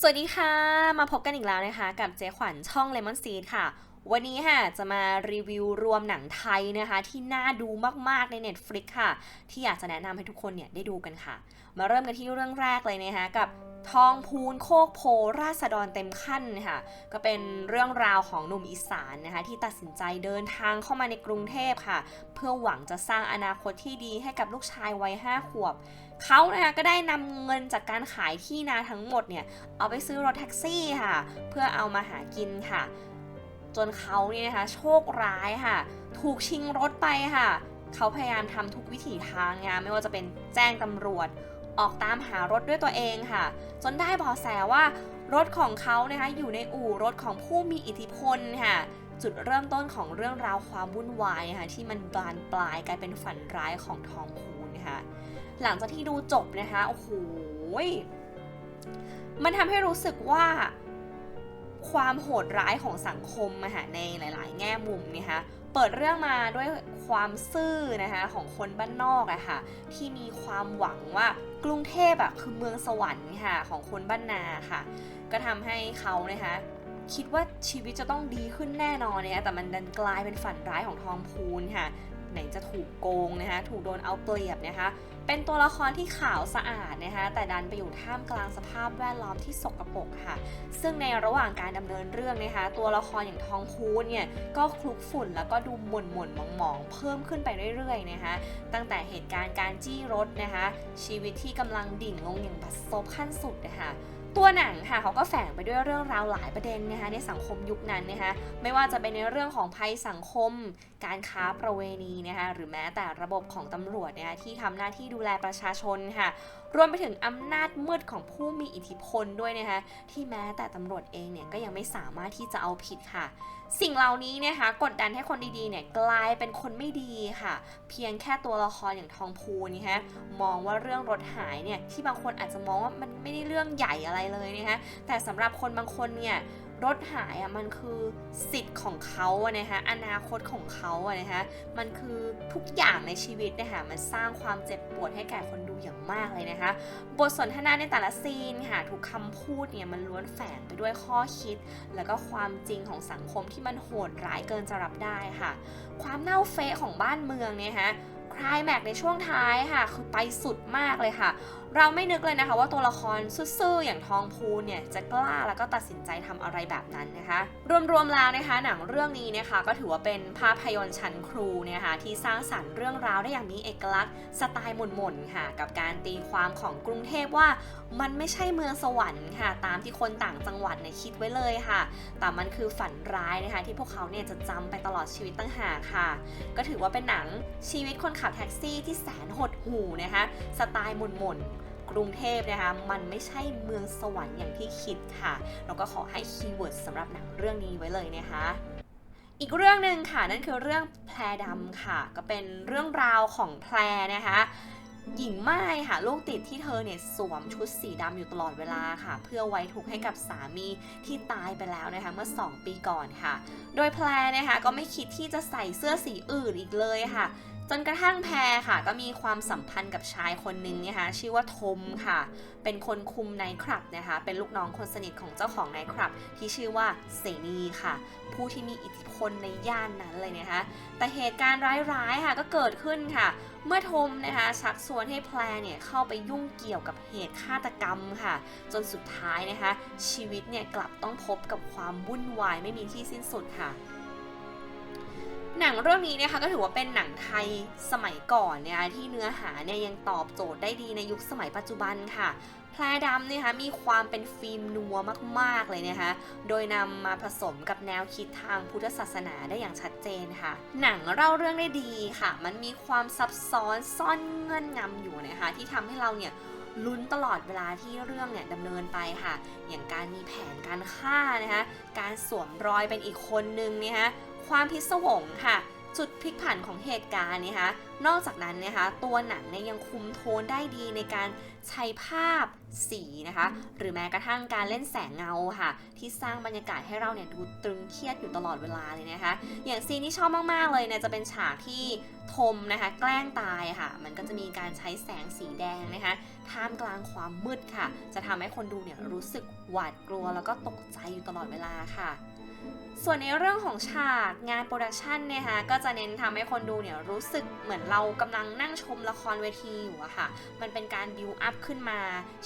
สวัสดีค่ะ มาพบกันอีกแล้วนะคะ กับเจ๊ขวัญช่อง Lemon Seed ค่ะ วันนี้ค่ะจะมารีวิวรวมหนังไทยนะคะ ที่น่าดูมากๆใน Netflix ค่ะ ที่อยากจะแนะนำให้ทุกคนเนี่ยได้ดูกันค่ะ มาเริ่มกันที่เรื่องแรกเลยนะคะกับทองพูนโคกโพราษฎรเต็มขั้นค่ะก็เป็นเรื่องราวของหนุ่มอีสานนะคะที่ตัดสินใจเดินทางเข้ามาในกรุงเทพค่ะ เพื่อหวังจะสร้างอนาคตที่ดีให้กับลูกชายวัยห้าขวบเขานะคะก็ได้นำเงินจากการขายที่นาทั้งหมดเนี่ยเอาไปซื้อรถแท็กซี่ค่ะ เพื่อเอามาหากินค่ะ จนเขาเนี่ยนะคะโชคร้ายค่ะ ถูกชิงรถไปค่ะ เขาพยายามทำทุกวิถีทางงานไม่ว่าจะเป็นแจ้งตำรวจ ออกตามหารถด้วยตัวเองค่ะ จนได้เบาะแสว่ารถของเขานะคะอยู่ในอู่รถของผู้มีอิทธิพลค่ะจุดเริ่มต้นของเรื่องราวความวุ่นวายนะคะที่มันบานปลายกลายเป็นฝันร้ายของทองพูนนะคะหลังจากที่ดูจบนะคะโอ้โหมันทำให้รู้สึกว่า ความโหดร้ายของสังคมอะค่ะในหลาย ๆ แง่มุมนะคะเปิดเรื่องมาด้วยความซื่อนะคะของคนบ้านนอกอะค่ะที่มีความหวังว่ากรุงเทพอะคือเมืองสวรรค์ค่ะของคนบ้านนาค่ะ ก็ทำให้เขานะคะคิดว่าชีวิตจะต้องดีขึ้นแน่นอนเนี่ยแต่มันดันกลายเป็นฝันร้ายของทองพูนค่ะ ไหนจะถูกโกงนะคะ ถูกโดนเอาเปรียบนะคะ เป็นตัวละครที่ขาวสะอาดนะคะ แต่ดันไปอยู่ท่ามกลางสภาพแวดล้อมที่สกปรกค่ะ ซึ่งในระหว่างการดำเนินเรื่องนะคะ ตัวละครอย่างทองพูนเนี่ยก็คลุกฝุ่นแล้วก็ดูหม่นหม่นมองมองๆ เพิ่มขึ้นไปเรื่อยๆนะคะ ตั้งแต่เหตุการณ์การจี้รถนะคะ ชีวิตที่กำลังดิ่งลงอย่างบัดซบขั้นสุดนะคะ ตัวหนังค่ะเขาก็แฝงไปด้วยเรื่องราวหลายประเด็นนะคะในสังคมยุคนั้นนะคะไม่ว่าจะเป็นในเรื่องของภัยสังคม การค้าประเวณีนะคะหรือแม้แต่ระบบของตำรวจนะคะที่ทำหน้าที่ดูแลประชาชนค่ะรวมไปถึงอำนาจมืดของผู้มีอิทธิพลด้วยนะคะที่แม้แต่ตำรวจเองเนี่ยก็ยังไม่สามารถที่จะเอาผิดค่ะ สิ่งเหล่านี้นะคะ กดดันให้คนดีๆเนี่ยกลายเป็นคนไม่ดีค่ะ เพียงแค่ตัวละครอย่างทองพูนี่ฮะมองว่าเรื่องรถหายเนี่ยที่บางคนอาจจะมองว่ามันไม่ได้เรื่องใหญ่อะไรเลยนะคะแต่สำหรับคนบางคนเนี่ย รถหายอะมันคือสิทธิ์ของเขาอะนะคะอนาคตของเขาอะนะคะมันคือทุกอย่างในชีวิตนะคะมันสร้างความเจ็บปวดให้แก่คนดูอย่างมากเลยนะคะบทสนทนาในแต่ละซีนค่ะทุกคำพูดเนี่ยมันล้วนแฝงไปด้วยข้อคิด แล้วก็ความจริงของสังคมที่มันโหดร้ายเกินจะรับได้ค่ะ ความเน่าเฟะของบ้านเมืองเนี่ยฮะคลายแม็กในช่วงท้ายค่ะ คือไปสุดมากเลยค่ะเราไม่นึกเลยนะคะว่าตัวละครซื่อๆอย่างทองพูนเนี่ยจะกล้าแล้วก็ตัดสินใจทำอะไรแบบนั้นนะคะ รวมๆแล้วนะคะ หนังเรื่องนี้นะคะก็ถือว่าเป็นภาพยนตร์ชั้นครูเนี่ยค่ะที่สร้างสรรค์เรื่องราวได้อย่างมีเอกลักษณ์สไตล์หม่นๆค่ะ กับการตีความของกรุงเทพว่า มันไม่ใช่เมืองสวรรค์ค่ะ ตามที่คนต่างจังหวัดเนี่ยคิดไว้เลยค่ะ แต่มันคือฝันร้ายนะคะ ที่พวกเขาเนี่ยจะจำไปตลอดชีวิตตั้งหากค่ะ ก็ถือว่าเป็นหนังชีวิตคนขับแท็กซี่ที่แสนหดหู่นะคะ สไตล์หม่นๆ กรุงเทพนะคะ มันไม่ใช่เมืองสวรรค์อย่างที่คิดค่ะแล้วก็ขอให้คีย์เวิร์ดสำหรับหนังเรื่องนี้ไว้เลยนะคะอีกเรื่องหนึ่งค่ะนั่นคือเรื่องแพรดำค่ะ ก็เป็นเรื่องราวของแพรนะคะหญิงไม้ค่ะลูกติดที่เธอเนี่ยสวมชุดสีดำอยู่ตลอดเวลาค่ะ เพื่อไว้ทุกข์ให้กับสามีที่ตายไปแล้วนะคะเมื่อ 2 ปีก่อนค่ะ โดยแพรนะคะก็ไม่คิดที่จะใส่เสื้อสีอื่นอีกเลยค่ะ จนกระทั่งแพรค่ะ ก็มีความสัมพันธ์กับชายคนหนึ่งนะคะชื่อว่าทมค่ะ เป็นคนคุมไนท์คลับนะคะ เป็นลูกน้องคนสนิทของเจ้าของไนท์คลับ ที่ชื่อว่าเสนีค่ะ ผู้ที่มีอิทธิพลในย่านนั้นเลยนะคะ แต่เหตุการณ์ร้ายๆค่ะก็เกิดขึ้นค่ะ เมื่อทมนะคะชักชวนให้แพรเนี่ยเข้าไปยุ่งเกี่ยวกับเหตุฆาตกรรมค่ะ จนสุดท้ายนะคะ ชีวิตเนี่ยกลับต้องพบกับความวุ่นวายไม่มีที่สิ้นสุดค่ะ หนังเรื่องนี้นะคะก็ถือว่าเป็นหนังไทยสมัยก่อนเนี่ยที่เนื้อหาเนี่ยยังตอบโจทย์ได้ดีในยุคสมัยปัจจุบันค่ะแพรดำเนี่ยคะมีความเป็นฟิล์มนัวมากๆเลยนะคะโดยนำมาผสมกับแนวคิดทางพุทธศาสนาได้อย่างชัดเจนค่ะ หนังเล่าเรื่องได้ดีค่ะ มันมีความซับซ้อนซ่อนเงื่อนงำอยู่นะคะที่ทำให้เราเนี่ยลุ้นตลอดเวลาที่เรื่องเนี่ยดำเนินไปค่ะ อย่างการมีแผนการฆ่านะคะ การสวมรอยเป็นอีกคนนึงนะคะ ความพิศวงค่ะ จุดพลิกผันของเหตุการณ์นะคะนอกจากนั้นนะคะตัวหนังเนี่ยยังคุมโทนได้ดีในการใช้ภาพสีนะคะ หรือแม้กระทั่งการเล่นแสงเงาค่ะ ที่สร้างบรรยากาศให้เราเนี่ยดูตรึงเครียดอยู่ตลอดเวลาเลยนะคะ อย่างซีนที่ชอบมากๆเลยเนี่ยจะเป็นฉากที่ทมนะคะแกล้งตายค่ะ มันก็จะมีการใช้แสงสีแดงนะคะท่ามกลางความมืดค่ะ จะทำให้คนดูเนี่ยรู้สึกหวาดกลัวแล้วก็ตกใจอยู่ตลอดเวลาค่ะ ส่วนในเรื่องของฉากงานโปรดักชันเนี่ยคะก็จะเน้นทำให้คนดูเนี่ยรู้สึกเหมือนเรากำลังนั่งชมละครเวทีอยู่อะค่ะ มันเป็นการบิวอัพขึ้นมา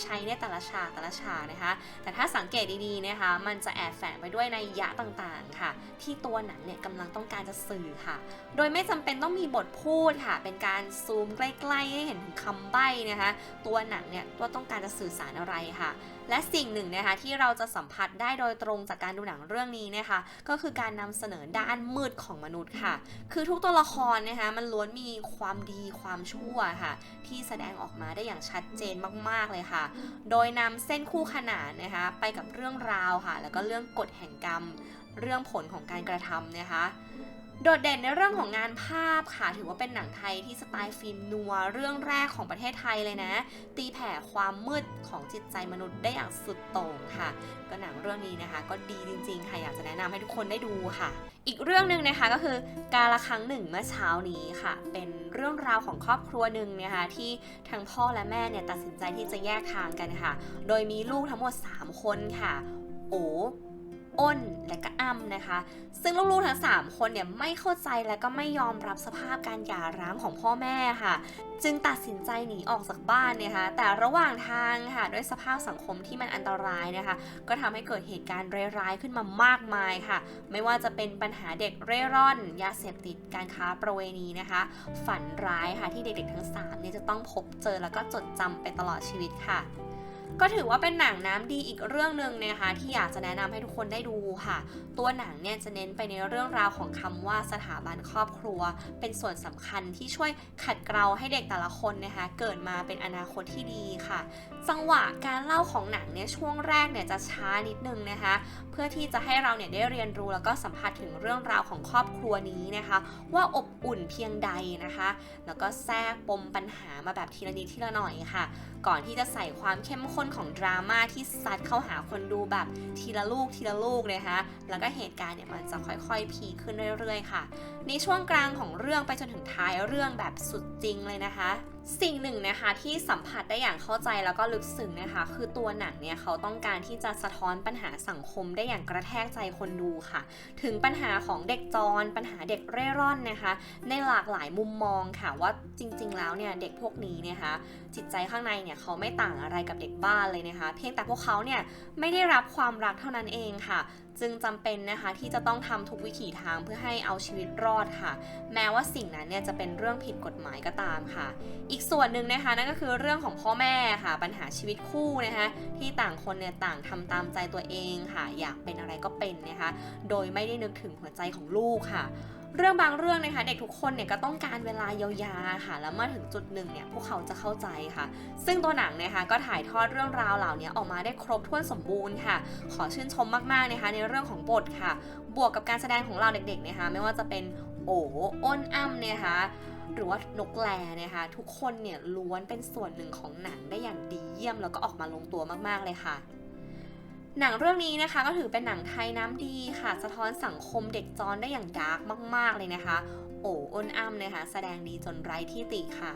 ใช้ในแต่ละฉากแต่ละฉากนะคะ แต่ถ้าสังเกตดีๆนะคะ มันจะแอบแฝงไปด้วยในยะต่างๆค่ะ ที่ตัวหนังเนี่ยกำลังต้องการจะสื่อค่ะ โดยไม่จำเป็นต้องมีบทพูดค่ะ เป็นการซูมใกล้ๆให้เห็นถึงคำใบ้นะคะ ตัวหนังเนี่ยตัวต้องการจะสื่อสารอะไรค่ะ และสิ่งหนึ่งนะคะที่เราจะสัมผัสได้โดยตรงจากการดูหนังเรื่องนี้นะคะ ก็คือการนำเสนอด้านมืดของมนุษย์ค่ะ คือทุกตัวละครนะคะมันล้วนมีความดีความชั่วค่ะ ที่แสดงออกมาได้อย่างชัดเจนมากๆเลยค่ะ โดยนำเส้นคู่ขนานนะคะไปกับเรื่องราวค่ะ แล้วก็เรื่องกฎแห่งกรรม เรื่องผลของการกระทำนะคะ โดดเด่นในเรื่องของงานภาพค่ะ ถือว่าเป็นหนังไทยที่สไตล์ฟิล์มนัวเรื่องแรกของประเทศไทยเลยนะ ตีแผ่ความมืดของจิตใจมนุษย์ได้อย่างสุดโต่งค่ะ ก็หนังเรื่องนี้นะคะ ก็ดีจริงๆ ค่ะ อยากจะแนะนำให้ทุกคนได้ดูค่ะ อีกเรื่องหนึ่งนะคะก็คือการละครั้งหนึ่งเมื่อเช้านี้ค่ะ เป็นเรื่องราวของครอบครัวหนึ่งนะคะที่ทั้งพ่อและแม่เนี่ยตัดสินใจที่จะแยกทางกันค่ะ โดยมีลูกทั้งหมด 3 คนค่ะ โอ อ้นและก็อ้ำนะคะ ซึ่งลูกๆทั้ง 3 คนเนี่ยไม่เข้าใจและก็ไม่ยอมรับสภาพการหย่าร้างของพ่อแม่ค่ะ จึงตัดสินใจหนีออกจากบ้านนะคะ แต่ระหว่างทางค่ะด้วยสภาพสังคมที่มันอันตรายนะคะ ก็ทำให้เกิดเหตุการณ์ร้ายๆขึ้นมามากมายค่ะ ไม่ว่าจะเป็นปัญหาเด็กเร่ร่อน ยาเสพติดการค้าประเวณีนะคะ ฝันร้ายค่ะที่เด็กๆทั้ง3เนี่ยจะต้องพบเจอแล้วก็จดจำไปตลอดชีวิตค่ะ ก็ถือว่าเป็นหนังน้ำดีอีกเรื่องหนึ่งนะคะที่อยากจะแนะนำให้ทุกคนได้ดูค่ะ ตัวหนังเนี่ยจะเน้นไปในเรื่องราวของคำว่าสถาบันครอบครัว เป็นส่วนสำคัญที่ช่วยขัดเกลาให้เด็กแต่ละคนนะคะเกิดมาเป็นอนาคตที่ดีค่ะ จังหวะการเล่าของหนังเนี่ยช่วงแรกเนี่ยจะช้านิดนึงนะคะ เพื่อที่จะให้เราเนี่ยได้เรียนรู้แล้วก็สัมผัสถึงเรื่องราวของครอบครัวนี้นะคะ ว่าอบอุ่นเพียงใดนะคะ แล้วก็แทรกปมปัญหามาแบบทีละนิดทีละหน่อยค่ะก่อนที่จะใส่ความเข้มข้นของดราม่าที่ซัดเข้าหาคนดูแบบทีละลูกทีละลูกนะคะแล้วก็เหตุการณ์เนี่ยมันจะค่อยๆ พีขึ้นเรื่อยๆ ค่ะ ในช่วงกลางของเรื่องไปจนถึงท้ายเรื่องแบบสุดจริงเลยนะคะสิ่งหนึ่งนะคะที่สัมผัสได้อย่างเข้าใจแล้วก็ลึกซึ้งนะคะ คือตัวหนังเนี่ยเขาต้องการที่จะสะท้อนปัญหาสังคมได้อย่างกระแทกใจคนดูค่ะ ถึงปัญหาของเด็กจร ปัญหาเด็กเร่ร่อนนะคะ ในหลากหลายมุมมองค่ะว่าจริง ๆ แล้วเนี่ยเด็กพวกนี้นะคะ จิตใจข้างในเนี่ยเขาไม่ต่างอะไรกับเด็กบ้านเลยนะคะ เพียงแต่พวกเขาเนี่ยไม่ได้รับความรักเท่านั้นเองค่ะ จึงจำเป็นนะคะที่จะต้องทำทุกวิถีทางเพื่อให้เอาชีวิตรอดค่ะ แม้ว่าสิ่งนั้นเนี่ยจะเป็นเรื่องผิดกฎหมายก็ตามค่ะ อีกส่วนหนึ่งนะคะนั่นก็คือเรื่องของพ่อแม่ค่ะ ปัญหาชีวิตคู่นะคะที่ต่างคนเนี่ยต่างทำตามใจตัวเองค่ะ อยากเป็นอะไรก็เป็นนะคะ โดยไม่ได้นึกถึงหัวใจของลูกค่ะ เรื่องบางเรื่องนะคะเด็กทุกคนเนี่ยก็ต้องการเวลาเยียวยาค่ะ แล้วเมื่อถึงจุดหนึ่งเนี่ยพวกเขาจะเข้าใจค่ะ ซึ่งตัวหนังนะคะก็ถ่ายทอดเรื่องราวเหล่านี้ออกมาได้ครบถ้วนสมบูรณ์ค่ะ ขอชื่นชมมากๆนะคะในเรื่องของบทค่ะ บวกกับการแสดงของเราเด็กๆนะคะไม่ว่าจะเป็นโออ้นอ้ำเนี่ยนะคะหรือว่านกแลนะคะทุกคนเนี่ยล้วนเป็นส่วนหนึ่งของหนังได้อย่างดีเยี่ยมแล้วก็ออกมาลงตัวมากๆเลยค่ะ หนังเรื่องนี้นะคะก็ถือเป็นหนังไทยน้ำดีค่ะ สะท้อนสังคมเด็กจอนได้อย่างดาร์กมาก ๆ เลยนะคะ โอ้อ้นอ้ำนะคะ แสดงดีจนไร้ที่ติค่ะ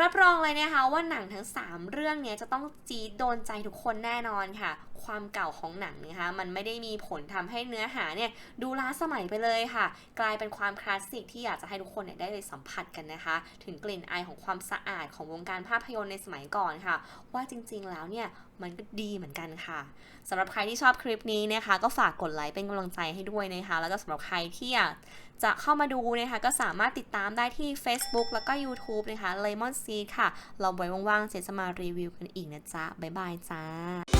รับรองเลยนะคะว่าหนังทั้ง 3 เรื่องเนี้ยจะต้องจี๊ดโดนใจทุกคนแน่นอนค่ะ ความเก่าของหนังนะคะมันไม่ได้มีผลทำให้เนื้อหาเนี่ยดูล้าสมัยไปเลยค่ะ กลายเป็นความคลาสสิกที่อยากจะให้ทุกคนเนี่ยได้เลยสัมผัสกันนะคะ ถึงกลิ่นอายของความสะอาดของวงการภาพยนตร์ในสมัยก่อนค่ะ ว่าจริงๆแล้วเนี่ยมันก็ดีเหมือนกันค่ะสำหรับใครที่ชอบคลิปนี้นะคะ ก็ฝากกดไลค์เป็นกำลังใจให้ด้วยนะคะ แล้วก็สำหรับใครที่อยากจะเข้ามาดูนะคะ ก็สามารถติดตามได้ที่ Facebook แล้วก็ YouTube นะคะ Lemon Seed ค่ะ เราไว้ว่างๆเจจะมารีวิวกันอีกนะจ๊ะ บ๊ายบายจ้า